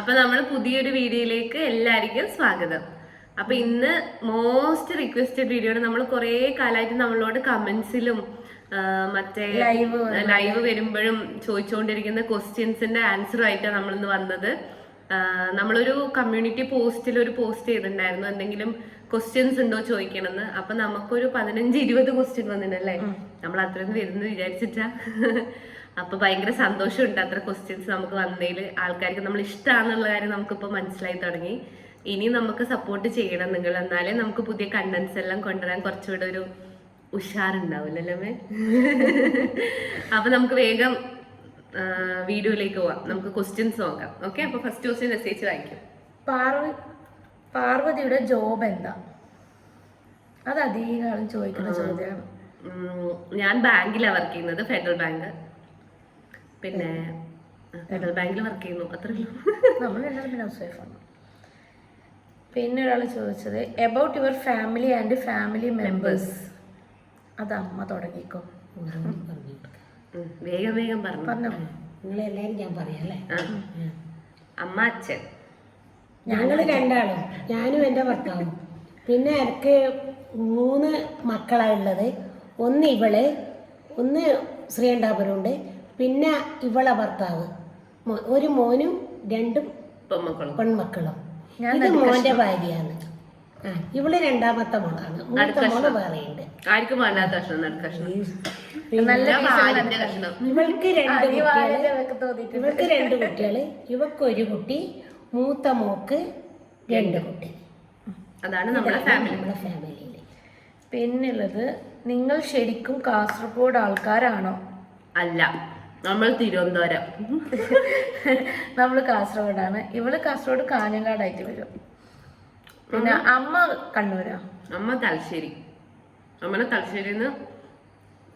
അപ്പൊ നമ്മൾ പുതിയൊരു വീഡിയോയിലേക്ക് എല്ലാവർക്കും സ്വാഗതം. അപ്പൊ ഇന്ന് മോസ്റ്റ് റിക്വസ്റ്റഡ് വീഡിയോ നമ്മൾ കുറേ കാലമായിട്ട് നമ്മളോട് കമന്റ്സിലും മറ്റേ ലൈവ് ലൈവ് വരുമ്പോഴും ചോദിച്ചുകൊണ്ടിരിക്കുന്ന ക്വസ്റ്റ്യൻസിന്റെ ആൻസറും ആയിട്ടാണ് നമ്മൾ ഇന്ന് വന്നത് നമ്മളൊരു കമ്മ്യൂണിറ്റി പോസ്റ്റിൽ ഒരു പോസ്റ്റ് ചെയ്തിട്ടുണ്ടായിരുന്നു. എന്തെങ്കിലും ക്വസ്റ്റ്യൻസ് ഉണ്ടോ ചോദിക്കണമെന്ന്. അപ്പൊ നമുക്കൊരു പതിനഞ്ച് ഇരുപത് ക്വസ്റ്റ്യൻ വന്നിട്ടുണ്ടല്ലേ നമ്മൾ അത്രയൊന്നും വരുന്നു വിചാരിച്ചിട്ടാ. അപ്പൊ ഭയങ്കര സന്തോഷമുണ്ട് അത്ര ക്വസ്റ്റ്യൻസ് നമുക്ക് വന്നതിൽ ആൾക്കാർക്ക് നമ്മൾ ഇഷ്ടമാണെന്നുള്ള കാര്യം നമുക്കിപ്പോൾ മനസ്സിലായി തുടങ്ങി. ഇനി നമുക്ക് സപ്പോർട്ട് ചെയ്യണം നിങ്ങൾ എന്നാലേ നമുക്ക് പുതിയ കണ്ടന്റ്സ് എല്ലാം കൊണ്ടുവരാൻ കുറച്ചുകൂടെ ഒരു ഉഷാറുണ്ടാവില്ലല്ലോ മേ അപ്പൊ നമുക്ക് വേഗം വീഡിയോയിലേക്ക് പോവാം. നമുക്ക് ക്വസ്റ്റ്യൻസ് നോക്കാം. ഓക്കെ അപ്പൊ ഫസ്റ്റ് ക്വസ്റ്റ്യൻ മെസ്സേജ് വായിക്കും. പാർവ പാർവതിയുടെ ജോബ് എന്താ? അത് അധികം ചോദിക്കുന്ന ചോദ്യമാണ്. ഞാൻ ബാങ്കിലാണ് വർക്ക് ചെയ്യുന്നത് ഫെഡറൽ ബാങ്ക്. പിന്നെ ഫെഡറൽ ബാങ്കിൽ വർക്ക് ചെയ്യുന്നു നമ്മൾ എല്ലാവരും പിന്നെ ഹൗസ് വൈഫാണ് പിന്നെ ഒരാൾ ചോദിച്ചത് about your family and family members അത് അമ്മ തുടങ്ങിക്കോ. വേഗം വേഗം പറഞ്ഞു. പറഞ്ഞോ. നിങ്ങളെല്ലാരും ഞാൻ പറയാം അല്ലേ? ആ. അമ്മ അച്ഛൻ. ഞങ്ങൾ രണ്ടാളും ഞാനും എന്റെ ഭർത്താവും. പിന്നെ എനിക്ക് മൂന്ന് മക്കളാണ് ഉള്ളത്. ഒന്ന് ഇവൾ ഒന്ന് ശ്രീകണ്ഠാപുരമുണ്ട്. പിന്നെ ഇവളെ ഭർത്താവ്. ഒരു മോനും രണ്ടും പെൺമക്കളും. പെൺമക്കളും. ഞാൻ ഇത് മോന്റെ ഭാര്യയാണ്. ആ ഇവൾ രണ്ടാമത്തെ മോളാണ്. മൂത്ത മോൾ വേറെയുണ്ട്. ആർക്കും വേണ്ടാത്ത കഷ്ണം ഇവൾക്ക് രണ്ട് കുട്ടികൾ. ഇവൾക്ക് രണ്ട് കുട്ടികൾ. ഇവക്ക് ഒരു കുട്ടി മൂത്ത മോക്ക് രണ്ട് കുട്ടി. അതാണ് നമ്മുടെ ഫാമിലി നമ്മളെ ഫാമിലിയിൽ പിന്നുള്ളത് നിങ്ങൾ ശരിക്കും കാസർഗോഡ് ആൾക്കാരാണോ? അല്ല. നമ്മൾ തിരുവനന്തപുരം. നമ്മൾ കാസർഗോഡാണ്. ഇവൾ കാസർഗോഡ് കാഞ്ഞങ്ങാടായിട്ട് വരും. പിന്നെ അമ്മ കണ്ണൂരാ? അമ്മ തലശ്ശേരി. അമ്മനെ തലശ്ശേരിന്ന്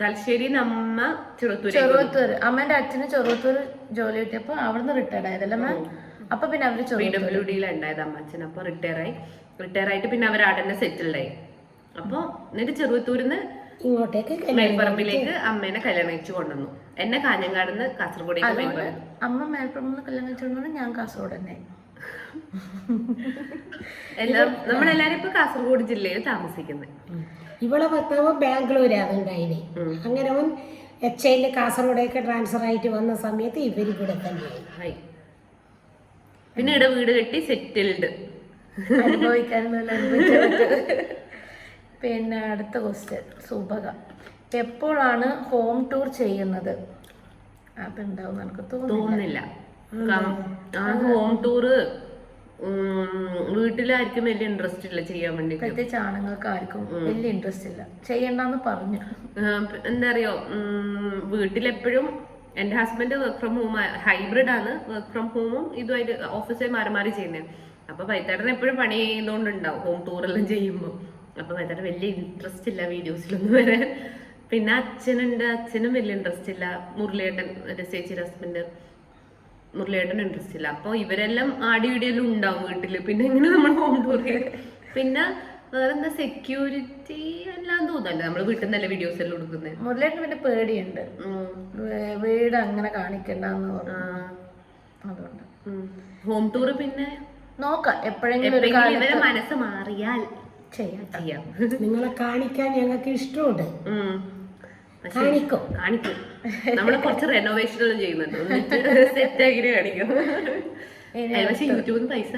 തലശ്ശേരി അമ്മ ചെറുത്തൂർ ചെറുവത്തൂർ അമ്മേന്റെ അച്ഛന് ചെറുവത്തൂർ ജോലി കിട്ടിയപ്പോ അവിടുന്ന് റിട്ടയർഡ് ആയതല്ലേ മാം അപ്പൊ പിന്നെ അവർ പി ഡബ്ല്യു ഡിയിലുണ്ടായത് അമ്മ അച്ഛൻ. അപ്പൊ റിട്ടയർ ആയി. റിട്ടയർ ആയിട്ട് പിന്നെ അവർ അവിടെ തന്നെ സെറ്റിൽഡ് ആയി. അപ്പൊ എന്നിട്ട് ചെറുത്തൂരിന്ന് ഇങ്ങോട്ടേക്ക് മേൽപ്പറമ്പിലേക്ക് അമ്മേനെ കല്യാണം കഴിച്ചു കൊണ്ടുവന്നു. എന്നെ കാഞ്ഞങ്ങാടുന്ന് കാസർഗോഡേക്ക് മേൽപ്പറമ്പ് അമ്മ മേൽപ്പുറം കല്യാണം കഴിച്ചോണ്ട് ഞാൻ കാസർഗോഡ് തന്നെ എല്ലാം നമ്മളെല്ലാരും ഇപ്പൊ കാസർഗോഡ് ജില്ലയിൽ താമസിക്കുന്നത്. ഇവളെ ഭർത്താവ് ബാംഗ്ലൂരാണ് ഉണ്ടായിന് അങ്ങനെ അവൻ എച്ച് ഐയിൽ കാസർഗോഡേക്ക് ട്രാൻസ്ഫർ ആയിട്ട് വന്ന സമയത്ത് ഇവർ ഇവിടെ തന്നെയായി. ഹായ്. പിന്നെ ഇവിടെ വീട് കെട്ടി സെറ്റിൽഡ്. അനുഭവിക്കാനുള്ള. പിന്നെ അടുത്ത ക്വസ്റ്റ്യൻ സുഭക. എപ്പോഴാണ് ഹോം ടൂർ ചെയ്യുന്നത്? അതുണ്ടാവും എനിക്ക് നമുക്ക് തോന്നുന്നില്ല. ഹോം ടൂർ വീട്ടിലായിരിക്കും വലിയ ഇൻട്രസ്റ്റ് ഇല്ല ചെയ്യാൻ വേണ്ടി പ്രത്യേകിച്ച് ആണുങ്ങൾക്ക് ആർക്കും വലിയ ഇൻട്രസ്റ്റ് ഇല്ല. ചെയ്യണ്ടെന്ന് പറഞ്ഞു. എന്താ അറിയോ? വീട്ടിലെപ്പോഴും എന്റെ husband work from home hybrid ആണ്. വർക്ക് ഫ്രം ഹോമും ഇതുമായിട്ട് ഓഫീസിൽ മാറി മാറി ചെയ്യുന്നത് അപ്പൊ വൈത്തേട്ടൻ എപ്പോഴും പണി ചെയ്യുന്നോണ്ടുണ്ടാവും ഹോം ടൂർ എല്ലാം ചെയ്യുമ്പോൾ അപ്പൊ വൈത്തേട്ടൻ വലിയ ഇൻട്രസ്റ്റ് ഇല്ല വീഡിയോസിലൊന്നും വരാൻ. പിന്നെ അച്ഛനുണ്ട് അച്ഛനും വലിയ ഇൻട്രസ്റ്റ് ഇല്ല. മുരളിയേട്ടൻ എന്റെ ചേച്ചിയുടെ ഹസ്ബൻഡ് മുരളിയേട്ടൻ ഇൻട്രസ്റ്റ് ഇല്ല. അപ്പോൾ ഇവരെല്ലാം ആടി വീടിയെല്ലാം ഉണ്ടാവും വീട്ടിൽ. പിന്നെ ഇങ്ങനെ നമ്മൾ ഹോം ടൂർ വേറെ പിന്നെ വേറെന്താ? സെക്യൂരിറ്റി എല്ലാം തോന്നല്ലേ നമ്മൾ വീട്ടിൽ നിന്നല്ലേ വീഡിയോസ് എല്ലാം കൊടുക്കുന്നത് മുരളിയേട്ടൻ പിന്നെ പേടിയുണ്ട്. വീട് അങ്ങനെ കാണിക്കണ്ടെന്ന് പറഞ്ഞു. അതുകൊണ്ട്. ഹോം ടൂർ പിന്നെ നോക്കാം. എപ്പോഴെങ്കിലും മനസ്സ് മാറിയാൽ ചെയ്യാം. ചെയ്യാം. നിങ്ങളെ കാണിക്കാൻ ഞങ്ങൾക്ക് ഇഷ്ടമുണ്ട്. കാണിക്കും കാണിക്കും നമ്മൾ കുറച്ച് റെനോവേഷൻ എല്ലാം ചെയ്യുന്നുണ്ട് എന്നിട്ട് സെറ്റ് ആക്കി കാണിക്കും പക്ഷെ യൂട്യൂബിൽ നിന്ന് പൈസ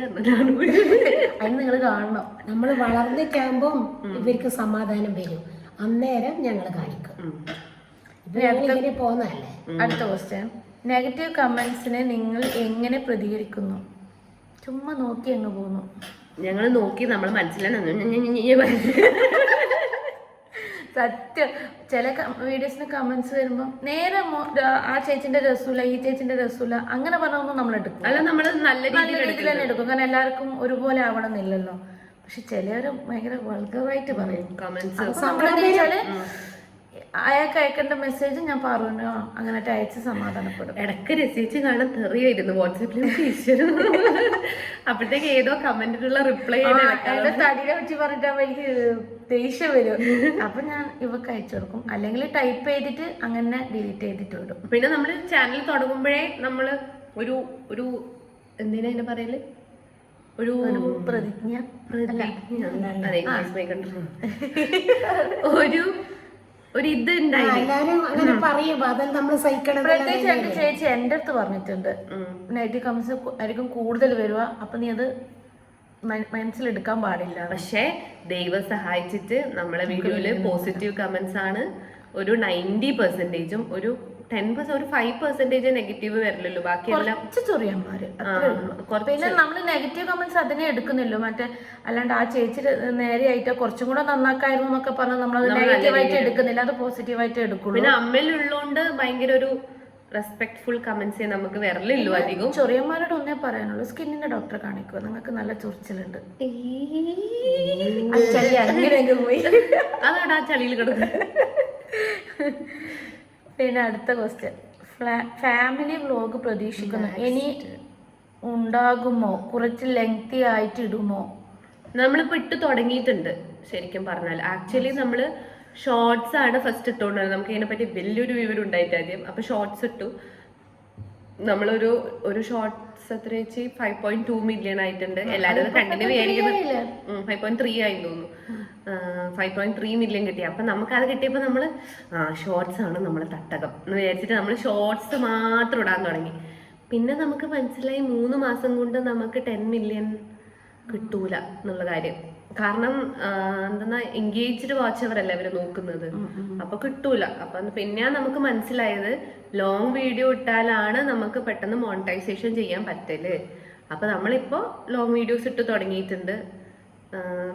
അതിന് നിങ്ങൾ കാണണം നമ്മൾ വളർന്നിട്ടാകുമ്പം ഇവർക്ക് സമാധാനം വരും അന്നേരം ഞങ്ങൾ കാണിക്കും ഇപ്പൊ പോകുന്നതല്ലേ അടുത്ത ക്വസ്റ്റ്യൻ നെഗറ്റീവ് കമന്റ്സിനെ നിങ്ങൾ എങ്ങനെ പ്രതികരിക്കുന്നു ചുമ്മാ നോക്കി അങ്ങ് പോകുന്നു ഞങ്ങൾ നോക്കി നമ്മൾ മനസ്സിലാണ് സത്യം. ചില വീഡിയോസിന് കമന്റ്സ് വരുമ്പോൾ നേരെ ആ ചേച്ചിന്റെ രസൂല ഈ ചേച്ചിന്റെ രസൂല അങ്ങനെ പറഞ്ഞൊന്നും നമ്മൾ എടുക്കും അല്ല നമ്മൾ നല്ല രീതിയിൽ തന്നെ എടുക്കും. കാരണം എല്ലാവർക്കും ഒരുപോലെ ആവണം എന്നില്ലല്ലോ പക്ഷെ ചിലവര് ഭയങ്കര വൾഗറായിട്ട് പറയും. കമന്റ്സ് അയാൾക്ക് അയക്കേണ്ട മെസ്സേജ് ഞാൻ പറഞ്ഞു അങ്ങനെ അയച്ച് സമാധാനപ്പെടും. ഇടയ്ക്ക് രസിച്ച് കാണാൻ തെറിയായിരുന്നു വാട്സാപ്പിൽ അപ്പോഴത്തേക്ക് ഏതോ കമന്റിനുള്ള റിപ്ലൈ അയാളുടെ തടിയെ വെച്ച് പറഞ്ഞിട്ടാകുമ്പോ എനിക്ക് ദേഷ്യം വരും. അപ്പൊ ഞാൻ ഇവക്ക് അയച്ചു കൊടുക്കും. അല്ലെങ്കിൽ ടൈപ്പ് ചെയ്തിട്ട് അങ്ങനെ ഡിലീറ്റ് ചെയ്തിട്ട് വിടും. പിന്നെ നമ്മൾ ചാനൽ തുടങ്ങുമ്പോഴേ നമ്മൾ ഒരു ഒരു എന്തിനാ എന്നെ പറയൽ? ഒരു പ്രതിജ്ഞ. പ്രതിജ്ഞ. ഒരു ഒരു ഇത് പ്രത്യേകിച്ച് എന്റെ ചേച്ചി എന്റെ അടുത്ത് പറഞ്ഞിട്ടുണ്ട്. നെഗറ്റീവ് കമന്റ്സ് ആയിരിക്കും കൂടുതൽ വരുക അപ്പൊ നീ അത് മന- മനസ്സിലെടുക്കാൻ പാടില്ല. പക്ഷേ ദൈവം സഹായിച്ചിട്ട് നമ്മളെ വീഡിയോയിൽ പോസിറ്റീവ് കമന്റ്സ് ആണ്. ഒരു നയന്റി പെർസെന്റേജും ഒരു ടെൻ പെർസെന്റ് ഒരു ഫൈവ് പെർസെന്റേജ് നെഗറ്റീവ് വരില്ലല്ലോ കുറച്ച് ചൊറിയന്മാര് ഉള്ളൂ. കുറച്ച്. പിന്നെ നമ്മൾ നെഗറ്റീവ് കമന്റ്സ് അതിനെ എടുക്കുന്നില്ലോ മറ്റേ അല്ലാണ്ട് ആ ചേച്ചി നേരെയായിട്ട് കുറച്ചും കൂടെ നന്നാക്കായിരുന്നു എന്നൊക്കെ പറഞ്ഞ് നമ്മൾ നെഗറ്റീവായിട്ട് എടുക്കുന്നില്ല അത് പോസിറ്റീവായിട്ട് എടുക്കുള്ളൂ. പിന്നെ അമ്മയിലുള്ളോണ്ട് ഭയങ്കര ഒരു റെസ്പെക്ട്ഫുൾ കമന്റ്സ് നമുക്ക് വരലില്ലോ അധികം ചൊറിയന്മാരോട് ഒന്നേ പറയാനുള്ളൂ സ്കിന്നിന്റെ ഡോക്ടറെ കാണിക്കുക നിങ്ങൾക്ക് നല്ല ചൊറിച്ചിലുണ്ട്. അതാണ് ആ ചളിയിൽ കിടക്കുന്നത് പിന്നെ അടുത്ത ക്വസ്റ്റ്യൻ ഫാമിലി വ്ലോഗ് പ്രതീക്ഷിക്കുന്നു. ഇനി ഉണ്ടാകുമോ? കുറച്ച് ലെങ്തി ആയിട്ട് ഇടുമോ? നമ്മളിപ്പോ ഇട്ട് തുടങ്ങിയിട്ടുണ്ട് ശരിക്കും പറഞ്ഞാൽ ആക്ച്വലി നമ്മൾ ഷോർട്സ് ആണ് ഫസ്റ്റ് ഇട്ടുകൊണ്ടിരുന്നത് നമുക്ക് ഇതിനെപ്പറ്റി വലിയൊരു വിവരം ഉണ്ടായിട്ട് ആദ്യം. അപ്പൊ ഷോർട്സ് ഇട്ടു. നമ്മളൊരു ഒരു ഷോർട്സ് എത്ര വെച്ച് ഫൈവ് പോയിന്റ് ടു മില്യൺ ആയിട്ടുണ്ട്. എല്ലാവരും കണ്ടിന്യൂ വിചാരിക്കുന്നത് ഫൈവ് പോയിന്റ് ത്രീ ആയി തോന്നുന്നു. ഫൈവ് പോയിന്റ് ത്രീ മില്യൺ കിട്ടി. അപ്പൊ നമുക്ക് അത് കിട്ടിയപ്പോൾ നമ്മൾ ആ ഷോർട്സ് ആണ് നമ്മൾ തട്ടകം എന്ന് വിചാരിച്ചിട്ട് നമ്മൾ ഷോർട്സ് മാത്രം ഇടാൻ തുടങ്ങി. പിന്നെ നമുക്ക് മനസ്സിലായി മൂന്ന് മാസം കൊണ്ട് നമുക്ക് ടെൻ മില്യൺ കിട്ടൂല എന്നുള്ള കാര്യം. കാരണം എന്താ എൻഗേജ്ഡ് വാച്ചവരല്ലേ അവർ നോക്കുന്നത്. അപ്പൊ കിട്ടൂല. അപ്പൊ പിന്നെ നമുക്ക് മനസ്സിലായത് ലോങ് വീഡിയോ ഇട്ടാലാണ് നമുക്ക് പെട്ടെന്ന് മോണിറ്റൈസേഷൻ ചെയ്യാൻ പറ്റൽ. അപ്പൊ നമ്മളിപ്പോ ലോങ് വീഡിയോസ് ഇട്ട് തുടങ്ങിയിട്ടുണ്ട്.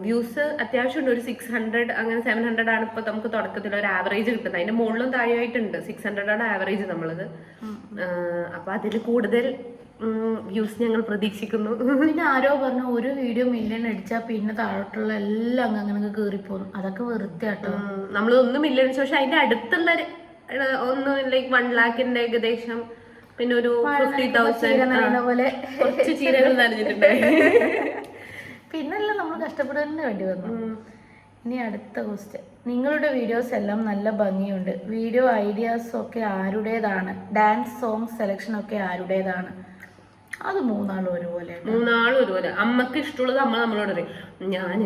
വ്യൂസ് അത്യാവശ്യം ഉണ്ട് ഒരു സിക്സ് ഹൺഡ്രഡ് അങ്ങനെ സെവൻ ഹൺഡ്രഡ് ആണ് ഇപ്പൊ നമുക്ക് തുടക്കത്തിൽ ഒരു ആവറേജ് കിട്ടുന്നത്. അതിന്റെ മുകളിലും താഴെയായിട്ടുണ്ട്. സിക്സ് ഹൺഡ്രഡ് ആണ് ആവറേജ് നമ്മളത്. അപ്പൊ അതിൽ കൂടുതൽ വ്യൂസ് ഞങ്ങൾ പ്രതീക്ഷിക്കുന്നു. പിന്നെ ആരോ പറഞ്ഞു ഒരു വീഡിയോ മില്യൺ അടിച്ചാൽ പിന്നെ താഴോട്ടുള്ള എല്ലാം അങ്ങ് അങ്ങനെ കയറിപ്പോകും അതൊക്കെ വെറുതെ ആട്ടോ നമ്മൾ ഒന്നും ഇല്ല പക്ഷെ അതിന്റെ അടുത്തുള്ള ഒന്ന് ലൈക്ക് വൺ ലാഖിന്റെ ഏകദേശം പിന്നെ ഒരു ഫിഫ്റ്റി തൗസൻഡ് പോലെ. കുറച്ച് ചീരകൾ നനഞ്ഞിട്ടുണ്ട്. പിന്നല്ല നമ്മൾ കഷ്ടപ്പെടുന്നതിന് വേണ്ടി വന്നു. ഇനി അടുത്ത ക്വസ്റ്റ്യൻ നിങ്ങളുടെ വീഡിയോസ് എല്ലാം നല്ല ഭംഗിയുണ്ട്. വീഡിയോ ഐഡിയാസ് ഒക്കെ ആരുടേതാണ്? ഡാൻസ് സോങ് സെലക്ഷൻ ഒക്കെ ആരുടേതാണ്? അത് മൂന്നാളും ഒരുപോലെ മൂന്നാളും ഒരുപോലെ. അമ്മയ്ക്ക് ഇഷ്ടമുള്ളത് അമ്മ നമ്മളോട് പറയും ഞാൻ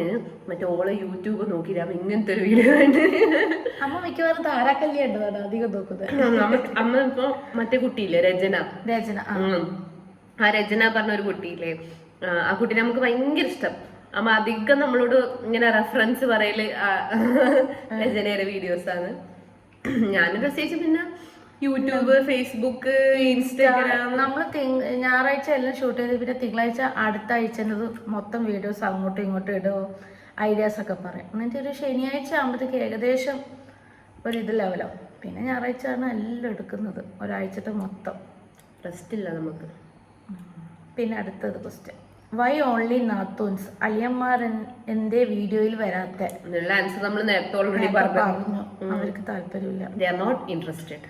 മറ്റേ ഓളെ യൂട്യൂബ് നോക്കിയില്ല ഇങ്ങനത്തെ ഒരു വീഡിയോ കണ്ട്. അമ്മ മിക്കവാറും ഉണ്ടതാണ് അധികം നോക്കുന്നത്? അമ്മ ഇപ്പൊ മറ്റേ കുട്ടിയില്ലേ രചന? രചന ആ. രചന പറഞ്ഞ ഒരു കുട്ടിയില്ലേ ആ, കുട്ടിനെ നമുക്ക് ഭയങ്കര ഇഷ്ടം. അമ്മ അധികം നമ്മളോട് ഇങ്ങനെ റെഫറൻസ് പറയൽ രചനയുടെ വീഡിയോസ് ആണ്. ഞാൻ പ്രത്യേകിച്ച് പിന്നെ യൂട്യൂബ് ഫേസ്ബുക്ക് ഇൻസ്റ്റാഗ്രാം നമ്മൾ ഞായറാഴ്ച എല്ലാം ഷൂട്ട് ചെയ്ത് പിന്നെ തിങ്കളാഴ്ച അടുത്ത ആഴ്ച മൊത്തം വീഡിയോസ് അങ്ങോട്ടും ഇങ്ങോട്ടും ഇടുമോ ഐഡിയാസ് ഒക്കെ പറയും. എന്നിട്ട് ഒരു ശനിയാഴ്ച ആകുമ്പോഴത്തേക്ക് ഏകദേശം ഒരു ഇത് ലെവലാവും പിന്നെ ഞായറാഴ്ച ആണ് എല്ലാം എടുക്കുന്നത്. ഒരാഴ്ചത്തെ മൊത്തം. റെസ്റ്റ് ഇല്ല നമുക്ക്. പിന്നെ അടുത്തത് ക്വസ്റ്റ്യൻ വൈ ഓൺലി നാത്തൂൻസ്? അലിയന്മാർ എന്തേ വീഡിയോയിൽ വരാത്ത? ആൻസർ നമ്മൾ നേരത്തെ ഓൾറെഡി പറഞ്ഞു. അവർക്ക് താല്പര്യമില്ല. They are not interested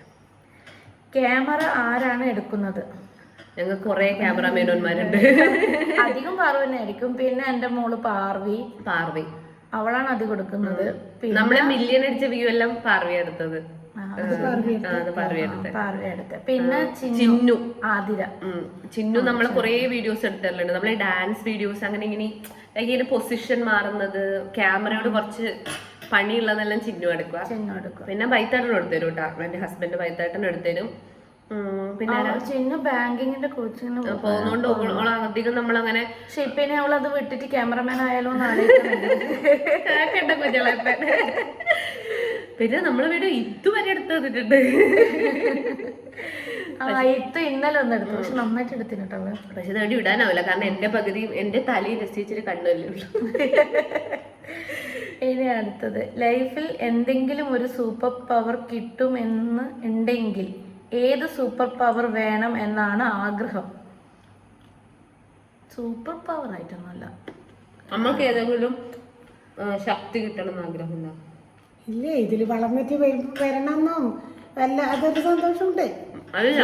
camera ആരാണ് എടുക്കുന്നത്? ഞങ്ങൾക്ക് കുറെ ക്യാമറാമാനന്മാരുണ്ട്. അധികം പാർവ തന്നെയായിരിക്കും. പിന്നെ എന്റെ മോൾ പാർവി. പാർവി. അവളാണ് അധികം കൊടുക്കുന്നത്. നമ്മളെ മില്യൺ അടിച്ച വ്യൂ എല്ലാം പാർവി എടുത്തത്. അത് പിന്നെ ചിന്നു. ആതിര. ചിന്നു നമ്മൾ കുറെ വീഡിയോസ് എടുത്തിട്ടുണ്ട്. നമ്മളെ ഡാൻസ് വീഡിയോസ് അങ്ങനെ ഇങ്ങനെ ഇങ്ങനെ പൊസിഷൻ മാറുന്നത് ക്യാമറയോട് കുറച്ച് പണിയുള്ളതെല്ലാം ചിന്നു എടുക്കുക ചിന്നു പിന്നെ ബൈത്താട്ടൻ എടുത്തരും കേട്ടോ എന്റെ ഹസ്ബൻഡ് ബൈത്താട്ടൻ എടുത്തരും പിന്നെ? ചിന്നു ബാങ്കിങ്ങിന്റെ കോച്ചിങ്ങിന് പോകും പോകുന്നോണ്ട് ഓൾ- ഓൾ അധികം നമ്മളങ്ങനെ പക്ഷെ ഇപ്പൊ ഇനി അവൾ അത് വിട്ടിട്ട് ക്യാമറമാൻ ആയാലോ എന്ന് ആലോചിക്കുന്നുണ്ട് കേക്കണ്ട പിന്നെ നമ്മളെ വീഡിയോ ഇതുവരെ എടുത്ത് തന്നിട്ടുണ്ട്. ഇത് ഇന്നലെ ഒന്ന് എടുത്തു. പക്ഷെ നന്നായിട്ട് അവൾ പക്ഷെ ഇത് വിടാനാവില്ല. കാരണം എന്റെ പകുതിയും എന്റെ തലയിൽ രസിച്ചിട്ട് കണ്ണല്ലേ ഉള്ളൂ ഇനി അടുത്തത്. ലൈഫിൽ എന്തെങ്കിലും ഒരു സൂപ്പർ പവർ കിട്ടുമെന്ന് ഉണ്ടെങ്കിൽ ഏത് സൂപ്പർ പവർ വേണം എന്നാണ് ആഗ്രഹം? സൂപ്പർ പവർ ആയിട്ടൊന്നുമല്ല. നമുക്ക് ഏതെങ്കിലും ശക്തി കിട്ടണം എന്ന് ആഗ്രഹമുണ്ടോ? ഇല്ലേ ഇതിൽ വളർന്നിട്ട് വരണമെന്നും വല്ല അതൊരു സന്തോഷമുണ്ട്. അല്ല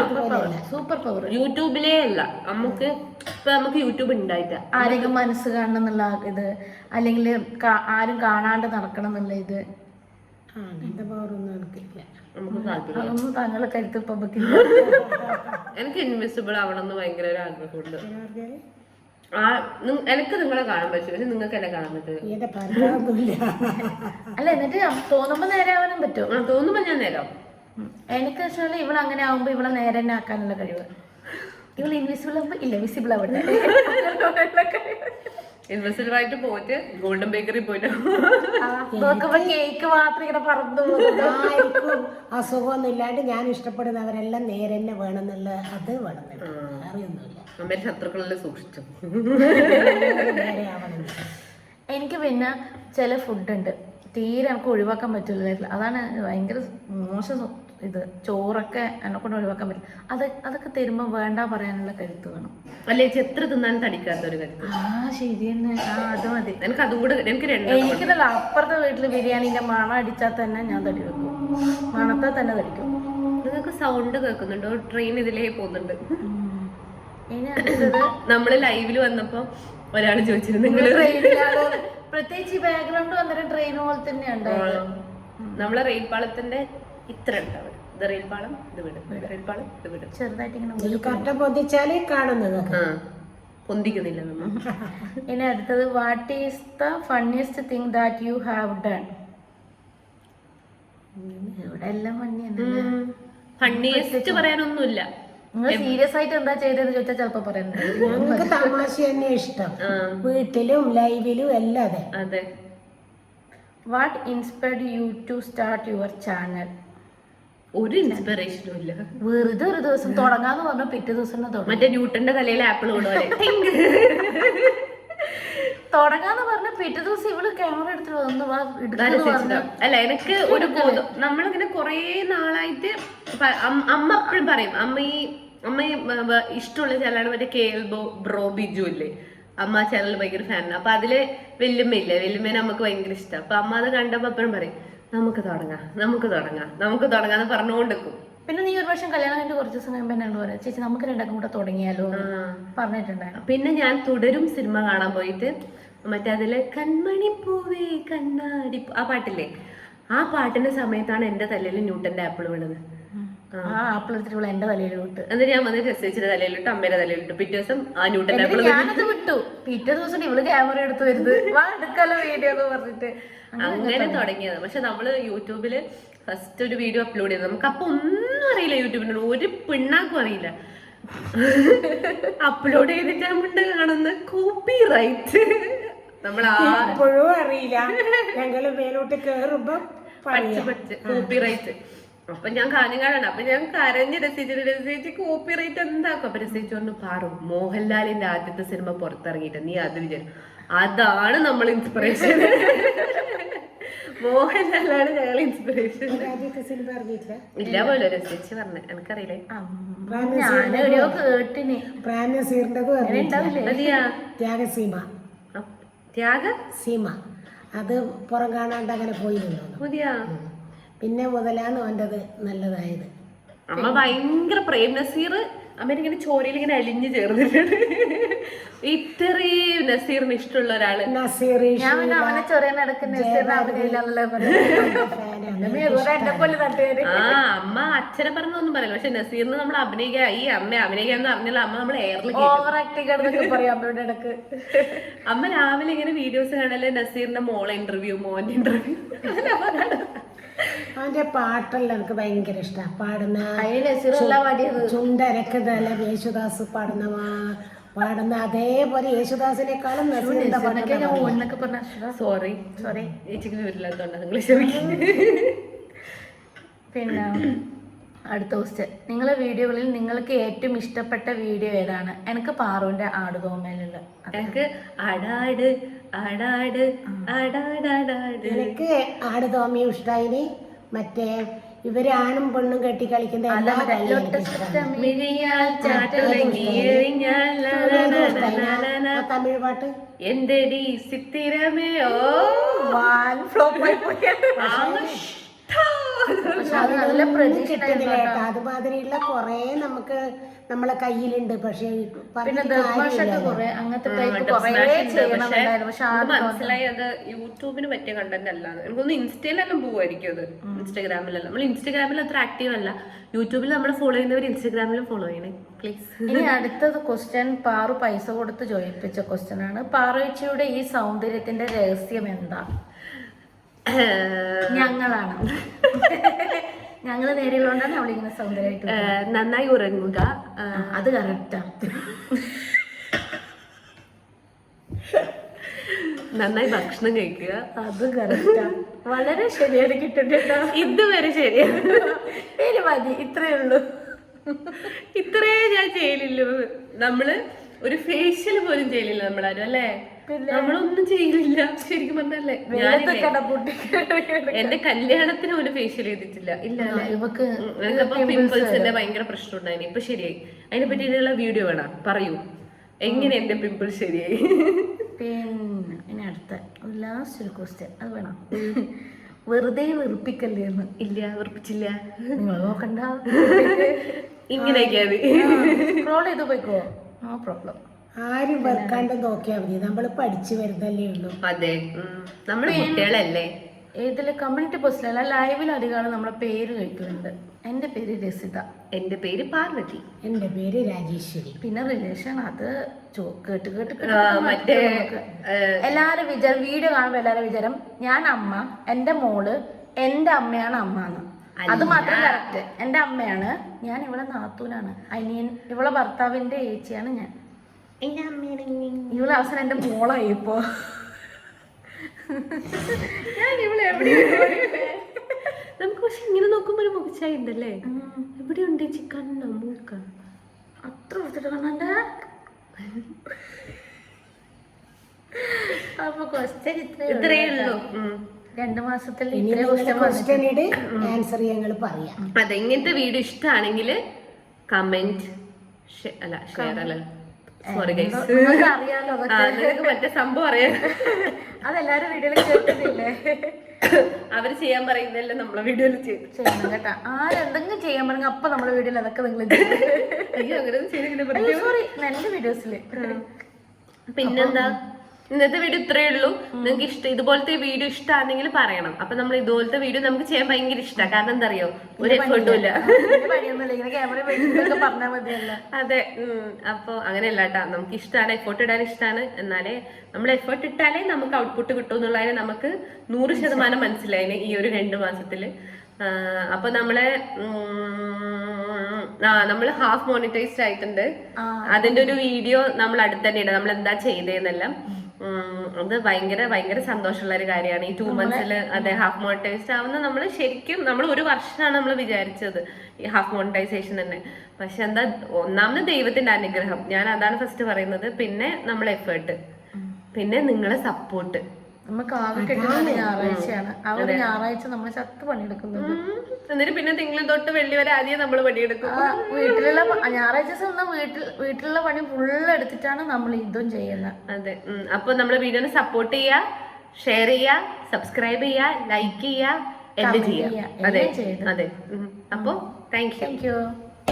സൂപ്പർ പവർ യൂട്യൂബിലേ അല്ല. നമുക്ക് ഇപ്പൊ നമുക്ക് യൂട്യൂബ് ഉണ്ടായിട്ട് ആരെങ്കിലും മനസ്സ് കാണണം എന്നുള്ള ഇത് അല്ലെങ്കിൽ ആരും കാണാണ്ട് നടക്കണം എന്നുള്ള ഇത് ആ അങ്ങനത്തെ പവറൊന്നും എനിക്കില്ല. നമുക്ക് താല്പര്യം അതൊന്നും താങ്കളെ കരുത്ത് ഇപ്പൊ എനിക്ക് ഇൻവിസിബിൾ ആവണമെന്ന് ഭയങ്കര ഒരു ആഗ്രഹമുണ്ട്. ആ എനിക്ക് നിങ്ങളെ കാണാൻ പറ്റും. പക്ഷെ നിങ്ങൾക്ക് എന്നെ കാണാൻ പറ്റും. അല്ല എന്നിട്ട് തോന്നുമ്പോ നേരെ ആവാനും പറ്റും? തോന്നുമ്പോ ഞാൻ നേരം. എനിക്ക് വെച്ചാൽ ഇവൾ അങ്ങനെ ആവുമ്പോ ഇവളെ നേരെ തന്നെ ആക്കാനുള്ള കഴിവ്. ഇവൾ ഇൻവിസിബിൾ ആവുമ്പോ ഇല്ല വിസിബിൾ ആവട്ടെ ഇൻവിസിബിൾ ആയിട്ട് പോയിട്ട് ഗോൾഡൻ ബേക്കറി പോയിട്ട് നോക്കുമ്പോ കേക്ക് മാത്രം ഇങ്ങനെ പറന്നു അസുഖമൊന്നും ഇല്ലാണ്ട് ഞാൻ ഇഷ്ടപ്പെടുന്നവരെല്ലാം നേരെ തന്നെ വേണമെന്നുള്ള അത് വേണം അറിയൊന്നുമില്ല അമ്മയുടെ ശത്രുക്കളെല്ലാം സൂക്ഷിച്ചു. എനിക്ക് പിന്നെ ചില ഫുഡുണ്ട് തീരെ നമുക്ക് ഒഴിവാക്കാൻ പറ്റില്ല. അതാണ് ഭയങ്കര മോശം ഇത് ചോറൊക്കെ എന്നെ കൊണ്ട് ഒഴിവാക്കാൻ പറ്റും. അത് അതൊക്കെ തരുമ്പോൾ വേണ്ട പറയാനുള്ള കരുത്ത് വേണം. അല്ലേ എത്ര തിന്നാൻ തടിക്കാത്ത ഒരു കരുത്ത്. ആ ശരി തന്നെ ആ അത് മതി. എനിക്ക് അതുകൂടെ എനിക്ക് രണ്ട് എനിക്കിതല്ല അപ്പുറത്തെ വീട്ടിൽ ബിരിയാണിന്റെ മണം അടിച്ചാൽ തന്നെ ഞാൻ തടി വെക്കും. മണത്താൽ തന്നെ തടിക്കും. നിങ്ങൾക്ക് സൗണ്ട് കേൾക്കുന്നുണ്ടോ? ട്രെയിൻ ഇതിലേ പോകുന്നുണ്ട്. നമ്മൾ ലൈവിൽ വന്നപ്പോ ഒരാൾ ചോദിച്ചിരുന്നു ട്രെയിനിലാണോ പ്രത്യേകിച്ച് ബാക്ക്ഗ്രൗണ്ട് വന്നിട്ട് ട്രെയിൻ പോലെ തന്നെയാണ് നമ്മളെ റെയിൽ പാളത്തിന്റെ ഇത്ര ഉണ്ടാവും ഇത് റെയിൽ പാളം ഇത് വിടും. റെയിൽപാളം ഇത് വിടും ചെറുതായിട്ട് ഇങ്ങനെ കട്ട പൊന്തിച്ചാൽ കാണുന്നത് പൊന്തിക്കുന്നില്ല നമ്മ ഇനി അടുത്തത് what is the funniest thing that you have done ഇവിടെ എല്ലാം ഫണ്ണിയസ്റ്റ് പറയാനൊന്നുമില്ല. നിങ്ങൾ സീരിയസ് ആയിട്ട് എന്താ ചെയ്തതെന്ന് ചോദിച്ചാൽ ചിലപ്പോ പറയുന്നത് ഞങ്ങൾക്ക് തമാശ തന്നെ ഇഷ്ടം. വീട്ടിലും ലൈവിലും എല്ലാം അതെ. അതെ. What inspired you to start your channel ഒരു ഇൻസ്പിറേഷനും ഇല്ല. വെറുതെ ഒരു ദിവസം തുടങ്ങാന്ന് പറഞ്ഞ പിറ്റേ ദിവസം മറ്റേ ന്യൂട്ടന്റെ തലയിൽ ആപ്പിൾ കൊണ്ടുപോലെ തുടങ്ങാന്ന് പറഞ്ഞ പിറ്റേ ദിവസം ഇവൾ ക്യാമറ എടുത്തിട്ട് അല്ല എനിക്ക് ഒരു ബോധം. നമ്മളിങ്ങനെ കൊറേ നാളായിട്ട് അമ്മ എപ്പോഴും പറയും അമ്മ ഈ അമ്മ ഇഷ്ടമുള്ള ചാനലാണ് മറ്റേ കെ എൽ ബോ ബ്രോ ബിജു അല്ലേ അമ്മ ചാനൽ ഭയങ്കര ഫാനാണ് അപ്പൊ അതിൽ വെല്ലുമ്മയില്ലേ വെല്ലുമ്മേനെ നമുക്ക് ഭയങ്കര ഇഷ്ടം. അപ്പൊ അമ്മ അത് കണ്ടപ്പോ അപ്പഴും പറയും നമുക്ക് തുടങ്ങാം നമുക്ക് തുടങ്ങാം നമുക്ക് തുടങ്ങാന്ന് പറഞ്ഞുകൊണ്ടിരിക്കും. പിന്നെ നീ ഒരു വർഷം കല്യാണം കഴിഞ്ഞിട്ട് കുറച്ച് ദിവസം കഴിയുമ്പോൾ എന്നോട് പറയാം ചേച്ചി നമുക്ക് രണ്ടാക്കും കൂടെ തുടങ്ങിയാലോ പറഞ്ഞിട്ടുണ്ടായിരുന്നു. പിന്നെ ഞാൻ തുടരും സിനിമ കാണാൻ പോയിട്ട്. മറ്റേ അതിലെ കൺമണി പൂവേ കണ്ണാടി ആ പാട്ടില്ലേ? ആ പാട്ടിന്റെ സമയത്താണ് എന്റെ തലയിൽ ന്യൂട്ടന്റെ ആപ്പിൾ വീണത്. ആ. ആപ്പിൾ എടുത്തിട്ട് എന്റെ തലയിലോട്ട്. എന്നിട്ട് ഞാൻ വന്ന് രസിച്ചിട്ട് തലയിലിട്ട് അമ്മേന്റെ തലയിലിട്ടു. പിറ്റേ ദിവസം ആ ന്യൂട്ടന്റെ ആപ്പിൾ ഞാനത് വിട്ടു. പിറ്റേ ദിവസം ഇവൾ ക്യാമറ എടുത്ത് വരുന്നത് വാ എടുക്കാലോ വീഡിയോ എന്ന് പറഞ്ഞിട്ട്. അങ്ങനെ തുടങ്ങിയത്. പക്ഷെ നമ്മൾ യൂട്യൂബിൽ ഫസ്റ്റ് ഒരു വീഡിയോ അപ്ലോഡ് ചെയ്തത് നമുക്ക് അപ്പൊ ഒന്നും അറിയില്ല യൂട്യൂബിനോട് ഒരു പിണ്ണാക്കും അറിയില്ല. അപ്ലോഡ് ചെയ്തിട്ട് ചെയ്തിട്ടാകുമ്പോണ്ട് കാണുന്ന കോപ്പി റൈറ്റ് നമ്മൾ ഇപ്പോഴും അറിയില്ല. ഞങ്ങൾ മേലോട്ട് കേറുമ്പോ പച്ച പച്ച കോപ്പി റൈറ്റ് അപ്പൊ ഞാൻ കാഞ്ഞങ്ങാടാണ് അപ്പൊ ഞാൻ കരഞ്ഞ് രസിച്ചിട്ട് രസിച്ച് കോപ്പി റൈറ്റ് എന്താക്കും? അപ്പൊ രസിച്ചു പറഞ്ഞു പാറു. മോഹൻലാലിന്റെ ആദ്യത്തെ സിനിമ പുറത്തിറങ്ങിയിട്ട്. നീ അത് വിചാരിച്ചു. അതാണ് നമ്മൾ ഇൻസ്പിറേഷൻ മോഹൻലാലാണ് ഞങ്ങൾ ഇൻസ്പിറേഷൻ ഇല്ല പോലെ. രസിച്ച് പറഞ്ഞു. എനിക്കറിയില്ലേ? കേട്ടിന്. ത്യാഗസീമ. ത്യാഗ? സീമ. അത് പുറം കാണാണ്ട് അങ്ങനെ പോയിരുന്നു പിന്നെ മുതലാണ് വേണ്ടത് നല്ലതായത്. അമ്മ ഭയങ്കര പ്രേം നസീർ അമ്മ ഇങ്ങനെ ചോരയിൽ ഇങ്ങനെ അലിഞ്ഞു ചേർന്നിട്ടുണ്ട്. ഇത്രയും നസീറിന് ഇഷ്ടമുള്ള ഒരാൾ. നസീർ ഞാൻ പിന്നെ അവനെ നടക്കുന്ന ആ അമ്മ അച്ഛനെ പറഞ്ഞൊന്നും പറയില്ല. പക്ഷെ നസീറിന് നമ്മൾ അഭിനയിക്കുക ഈ അമ്മ അഭിനയിക്കാന്ന് പറഞ്ഞില്ല. അമ്മ നമ്മൾ എയറിൽ ഓവർ ആക്ടിങ് ആണെന്നൊക്കെ പറയാം അമ്മയുടെ ഇടയ്ക്ക്. അമ്മ രാവിലെ ഇങ്ങനെ വീഡിയോസ് കാണല്ലേ നസീറിന്റെ മോളെ ഇന്റർവ്യൂ മോന്റെ ഇന്റർവ്യൂ അവന്റെ പാട്ടെല്ലാം എനിക്ക് ഭയങ്കര ഇഷ്ടമാണ് പാടുന്ന ചുണ്ടരക്ക് തല യേശുദാസ് പാടുന്ന പാടുന്ന അതേപോലെ യേശുദാസിനേക്കാളും എന്നൊക്കെ പറഞ്ഞ സോറി സോറി ചേച്ചിക്ക് നിങ്ങൾ പിന്നെ അടുത്ത ക്വസ്റ്റ്യൻ നിങ്ങളെ വീഡിയോകളിൽ നിങ്ങൾക്ക് ഏറ്റവും ഇഷ്ടപ്പെട്ട വീഡിയോ ഏതാണ്? എനിക്ക് പാറുവിന്റെ ആടുതോമയിലുള്ള എനിക്ക് അടാട് അടാട് അടാടാടാട് എനിക്ക് ആട് തോമിയും ഇഷ്ടായിന്? മറ്റേ ഇവർ ആണും പെണ്ണും കെട്ടി കളിക്കുന്ന എല്ലാ തമിഴ് പാട്ട്? എന്റെ ഡി സിത്തിരമേ? ഓ. ഫ്ലോപ്പ് ആയി പോയി. പക്ഷെ അത് നല്ല പ്രതീക്ഷ അതുമാതിരിയുള്ള കുറേ നമുക്ക് നമ്മളെ കയ്യിലുണ്ട്. പക്ഷെ പിന്നെ ദർമാഷൊക്കെ. കുറെ അങ്ങനത്തെ ടൈപ്പ് കുറെ ചെയ്യണമെന്നുണ്ടായിരുന്നു പക്ഷെ മനസ്സിലായി അത് യൂട്യൂബിന് പറ്റിയ കണ്ടന്റ് അല്ല എനിക്കൊന്ന് ഇൻസ്റ്റയിലെല്ലാം പോവായിരിക്കും അത്. ഇൻസ്റ്റാഗ്രാമിലല്ല. നമ്മൾ ഇൻസ്റ്റാഗ്രാമിൽ അത്ര ആക്റ്റീവ് അല്ല. യൂട്യൂബിൽ നമ്മൾ ഫോളോ ചെയ്യുന്നവർ ഇൻസ്റ്റാഗ്രാമിലും ഫോളോ ചെയ്യണേ. പ്ലീസ് ഇനി അടുത്തത് ക്വസ്റ്റ്യൻ പാറു പൈസ കൊടുത്ത് ചോദിപ്പിച്ച ക്വസ്റ്റ്യൻ ആണ്. പാറുവച്ചിയുടെ ഈ സൗന്ദര്യത്തിന്റെ രഹസ്യം എന്താ? ഞങ്ങളാണ്. ഞങ്ങൾ നേരെയുള്ളതുകൊണ്ടാണ് അവളിങ്ങനെ സൗന്ദര്യമായിട്ട് വരുന്നത്. നന്നായി ഉറങ്ങുക. അത് കറക്റ്റാ നന്നായി ഭക്ഷണം കഴിക്കുക. അത് കറക്റ്റാ വളരെ ശരിയാണ് കിട്ടുന്നുണ്ടോ ഇതുവരെ ശരിയാണ് പേര് മതി ഇത്രേ ഉള്ളൂ. ഇത്രേ ഞാൻ ചെയ്യലില്ലു നമ്മൾ ഒരു ഫേഷ്യൽ പോലും ചെയ്യലില്ല നമ്മളാരും അല്ലേ? നമ്മളൊന്നും ചെയ്യില്ല. ശരിക്കും പറഞ്ഞല്ലേ എന്റെ കല്യാണത്തിന് ഒരു ഫേഷ്യൽ ചെയ്തിട്ടില്ല. ഇല്ല ഇവക്ക് പിമ്പിൾസിന്റെ ഭയങ്കര പ്രശ്നം ഉണ്ടായിരുന്നു ഇപ്പൊ ശരിയായി. അതിനെ പറ്റിയിട്ടുള്ള വീഡിയോ വേണം. പറയൂ. എങ്ങനെ എന്റെ പിമ്പിൾസ് ശരിയായി? പിന്നെ ഇനി അടുത്ത ലാസ്റ്റ് ഒരു ക്വസ്റ്റ്യൻ അത് വേണം. വെറുതെ വെറുപ്പിക്കല്ലേ എന്ന്. ഇല്ല വെറുപ്പിച്ചില്ല. നിങ്ങൾ നോക്കണ്ട. ഇങ്ങനെയൊക്കെയാ മതി സ്ക്രോൾ ചെയ്ത് പോയിക്കോ. നോ പ്രോബ്ലം ആരും വെറുക്കാണ്ട് നോക്കിയാൽ മതി. നമ്മൾ പഠിച്ചു വരുന്നല്ലേ ഉള്ളൂ. അതെ. നമ്മൾ കുട്ടികളല്ലേ? ഇതിൽ കമ്മ്യൂണിറ്റി പോസ്റ്റിലല്ല ലൈവിൽ അധികമാണ് നമ്മളെ പേര് കഴിക്കുന്നുണ്ട് എന്റെ പേര് രസിത. എന്റെ പേര് പാർവതി. എന്റെ പേര് രാജേശ്വരി. പിന്നെ റിലേഷൻ അത് കേട്ട് കേട്ട് മറ്റേ എല്ലാരും വിചാരം വീഡിയോ കാണുമ്പോൾ എല്ലാരും വിചാരം ഞാൻ അമ്മ എന്റെ മോൾ എന്റെ അമ്മയാണ് അമ്മ എന്ന് അത് മാത്രം കറക്റ്റ് എന്റെ അമ്മയാണ് ഞാൻ ഇവളെ നാത്തൂനാണ്. അനിയൻ ഇവളെ ഭർത്താവിന്റെ ഏച്ചിയാണ് ഞാൻ. ഇവളെ അവസാനം എന്റെ മോളായി ഇപ്പോ. ഞാൻ ഇവളെ നമുക്ക് പക്ഷെ ഇങ്ങനെ നോക്കുമ്പോ ഒരു മുഖച്ചായി ഉണ്ടല്ലേ എവിടെയുണ്ട് ചിക്കണ്ണ മൂക്ക? അത്ര എടുത്തിട്ട് കാണണ്ട അപ്പൊ ക്വസ്റ്റ്യൻ ഇത്രയേ ഉള്ളൂ രണ്ട് മാസത്തിൽ നിങ്ങളുടെ ആൻസർ ഞങ്ങൾ പറയാം. അതെ ഇങ്ങനത്തെ വീഡിയോ ഇഷ്ടമാണെങ്കിൽ കമന്റ് അല്ല ഷെയർ അല്ല. സോറി ഗൈസ് നിങ്ങൾക്ക് അറിയാലോ അതൊക്കെ നിനക്ക് മറ്റേ സംഭവം അറിയാം. അതെല്ലാരും വീഡിയോയിൽ കേട്ടിട്ടില്ലേ? അവർ ചെയ്യാൻ പറയുന്നതല്ലേ നമ്മളെ വീഡിയോയിൽ ചെയ്യണം കേട്ടാ. ആരെന്തെങ്കിലും ചെയ്യാൻ പറഞ്ഞ അപ്പൊ നമ്മളെ വീഡിയോയിൽ അതൊക്കെ നിങ്ങൾ അയ്യോ അങ്ങനെ സോറി നല്ല വീഡിയോസിൽ പിന്നെന്താ? ഇന്നത്തെ വീഡിയോ ഇത്രയേ ഉള്ളൂ. നിങ്ങൾക്ക് ഇഷ്ടം ഇതുപോലത്തെ വീഡിയോ ഇഷ്ടമാണെങ്കിൽ പറയണം. അപ്പൊ നമ്മൾ ഇതുപോലത്തെ വീഡിയോ നമുക്ക് ചെയ്യാൻ ഭയങ്കര ഇഷ്ടമാണ് കാരണം എന്താ അറിയോ ഒരു എഫേർട്ടും ഇല്ല. പണിയൊന്നുമില്ല. ഇങ്ങനെ ക്യാമറ വെച്ചിട്ടൊക്കെ പറഞ്ഞാൽ മതിയല്ലോ. അതെ. അപ്പൊ അങ്ങനെയല്ല കേട്ടാ നമുക്ക് ഇഷ്ടമാണ് എഫേർട്ട് ഇടാൻ ഇഷ്ടമാണ് എന്നാലേ നമ്മൾ എഫേർട്ട് ഇട്ടാലേ നമുക്ക് ഔട്ട്പുട്ട് കിട്ടും എന്നുള്ളതിന് നമുക്ക് നൂറ് ശതമാനം മനസ്സിലായിന് ഈ ഒരു രണ്ട് മാസത്തിൽ. അപ്പൊ നമ്മളെ ആ നമ്മൾ ഹാഫ് മോണിറ്റൈസ്ഡ് ആയിട്ടുണ്ട്. അതിന്റെ ഒരു വീഡിയോ നമ്മൾ അടുത്ത് തന്നെ ഇടാം. നമ്മൾ എന്താ ചെയ്തതെന്നെല്ലാം ഉം, അത് ഭയങ്കര ഭയങ്കര സന്തോഷമുള്ള ഒരു കാര്യമാണ്. ഈ ടു മന്ത്സിൽ അതെ ഹാഫ് മോണിറ്റൈസ്ഡ് ആവുന്ന നമ്മൾ ശരിക്കും നമ്മൾ ഒരു വർഷമാണ് നമ്മൾ വിചാരിച്ചത് ഈ ഹാഫ് മോണിറ്റൈസേഷൻ തന്നെ. പക്ഷെ എന്താ ഒന്നാമത് ദൈവത്തിന്റെ അനുഗ്രഹം. ഞാൻ അതാണ് ഫസ്റ്റ് പറയുന്നത്. പിന്നെ നമ്മൾ എഫേർട്ട് പിന്നെ നിങ്ങളെ സപ്പോർട്ട് നമുക്ക് ആകെ കിട്ടുന്നത് ഞായറാഴ്ചയാണ്. ആ ഒരു ഞായറാഴ്ച നമ്മൾ ചത്ത് പണിയെടുക്കുന്നുണ്ട് എന്നിട്ട് പിന്നെ തിങ്കൾ തൊട്ട് വെള്ളി വരെ ആദ്യം നമ്മൾ പണിയെടുക്കും. വീട്ടിലുള്ള ഞായറാഴ്ച സ്വന്തം വീട്ടിൽ വീട്ടിലുള്ള പണി ഫുള്ള് എടുത്തിട്ടാണ് നമ്മൾ ഇതും ചെയ്യുന്നത് അതെ. അപ്പൊ നമ്മളെ വീഡിയോനെ സപ്പോർട്ട് ചെയ്യാ ഷെയർ ചെയ്യാ സബ്സ്ക്രൈബ് ചെയ്യാ ലൈക്ക് ചെയ്യാ എന്ത് ചെയ്യാ. ചെയ്യുക അതെ അതെ. അപ്പൊ താങ്ക് യു